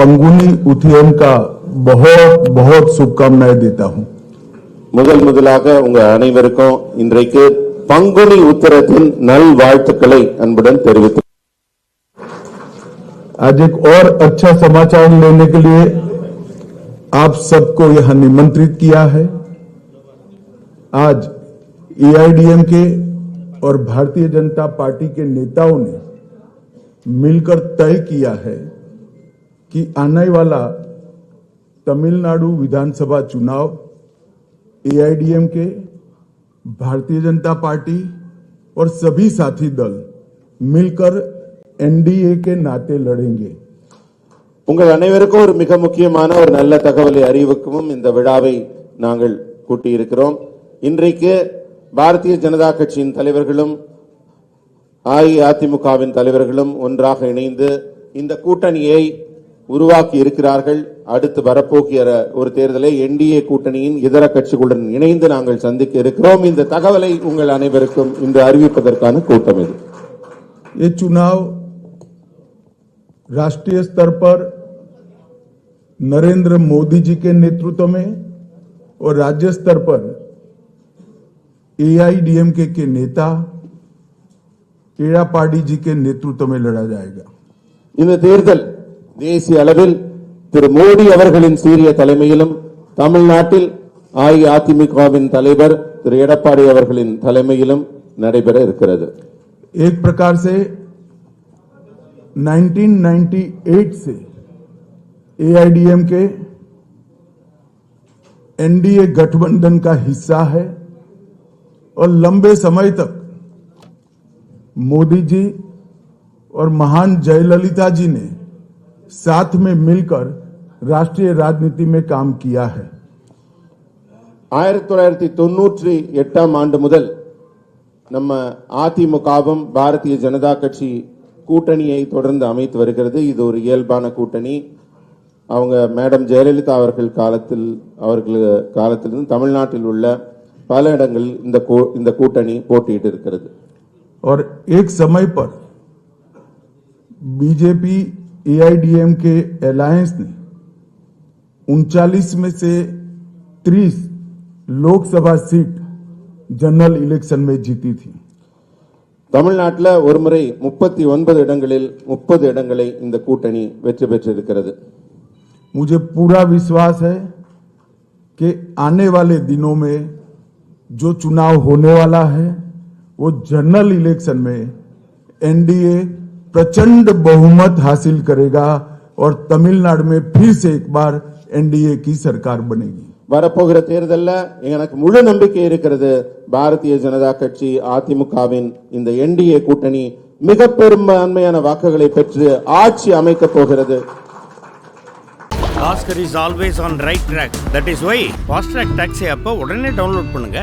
पंगुनी उथियम का बहुत बहुत शुभकामनाएं देता हूं முதல் முதலாக உங்க அனைவருக்கும் இன்றைக்கு பங்குனி உத்தரத்தின் நல் வாழ்த்துக்களை அன்புடன் தெரிவித்து आज एक और अच्छा समाचार लेने के लिए आप सबको यहां निमंत्रित किया है आज एआईडीएम के और भारतीय जनता पार्टी के नेताओं ने मिलकर तय किया है कि आने वाला तमिलनाडु विधानसभा चुनाव एआईडीएम के भारतीय जनता पार्टी और सभी साथी दल मिलकर एनडीए के नाते लड़ेंगे உங்கள் அனைவருக்கும் ஒரு மிக முக்கியமான ஒரு நல்ல தகவலை அறிவிக்கவும் இந்த விழாவை நாங்கள் கூட்டியிருக்கிறோம் இன்றைக்கு பாரதிய ஜனதா கட்சியின் தலைவர்களும் அஇஅதிமுகவின் தலைவர்களும் ஒன்றாக இணைந்து இந்த கூட்டணியை உருவாக்கி இருக்கிறார்கள் அடுத்து வரப்போகிற ஒரு தேர்தலை என்டிஏ கூட்டணியின் இதர கட்சிகளுடன் இணைந்து நாங்கள் சந்திக்க இருக்கிறோம் இந்த தகவலை உங்கள் அனைவருக்கும் இன்று அறிவிப்பதற்கான கூட்டம் இது ये चुनाव राष्ट्रीय स्तर पर नरेंद्र मोदी जी के नेतृत्व में और राज्य स्तर पर एआईडीएमके के नेता एड़ापाडी जी के नेतृत्व में लड़ा जाएगा இந்த தேர்தல் தேசிய அளவில் திரு மோடி அவர்களின் சீரிய தலைமையிலும் தமிழ்நாட்டில் அஇஅதிமுகவின் தலைவர் திரு எடப்பாடி அவர்களின் தலைமையிலும் நடைபெற இருக்கிறது एक प्रकार से 1998 से एआईडीएम के एनडीए गठबंधन का हिस्सा है और लंबे समय तक मोदी जी और महान जयललिता जी ने साथ में मिलकर राष्ट्रीय राजनीति में काम किया है ஆயிரத்தி தொள்ளாயிரத்தி தொன்னூற்றி எட்டாம் ஆண்டு முதல் நம்ம அதிமுகவும் பாரதிய ஜனதா கட்சி கூட்டணியை தொடர்ந்து அமைத்து வருகிறது இது ஒரு இயல்பான கூட்டணி அவங்க மேடம் ஜெயலலிதா அவர்கள் காலத்தில் அவர்கள் காலத்திலிருந்து தமிழ்நாட்டில் உள்ள பல இடங்களில் இந்த கூ- இந்த கூட்டணி போட்டியிட்டு இருக்கிறது और एक समय पर बीजेपी एआईडीएम के अलायंस ने उनचालीस में से 30 लोकसभा सीट जनरल इलेक्शन में जीती थी தமிழ்நாட்டில் ஒருமுறை முப்பத்தி ஒன்பது இடங்களில் முப்பது இடங்களை இந்த கூட்டணி வெற்றி பெற்றிருக்கிறது मुझे पूरा विश्वास है कि आने वाले दिनों में जो चुनाव होने वाला है वो जनरल इलेक्शन में एनडीए प्रचंड बहुमत हासिल करेगा और तमिलनाडु में फिर से एक बार एनडीए की सरकार बनेगी வரப்போகிற தேர்தல்ல எனக்கு முழு நம்பிக்கை இருக்கிறது பாரதிய ஜனதா கட்சி அதிமுகவின் இந்த என்டிஏ கூட்டணி மிக பெரும்பான்மையான வாக்குகளை பெற்று ஆட்சி அமைக்கப் போகிறது Oscar is always on right track. That is why fast track taxi அப்ப உடனே டவுன்லோட் பண்ணுங்க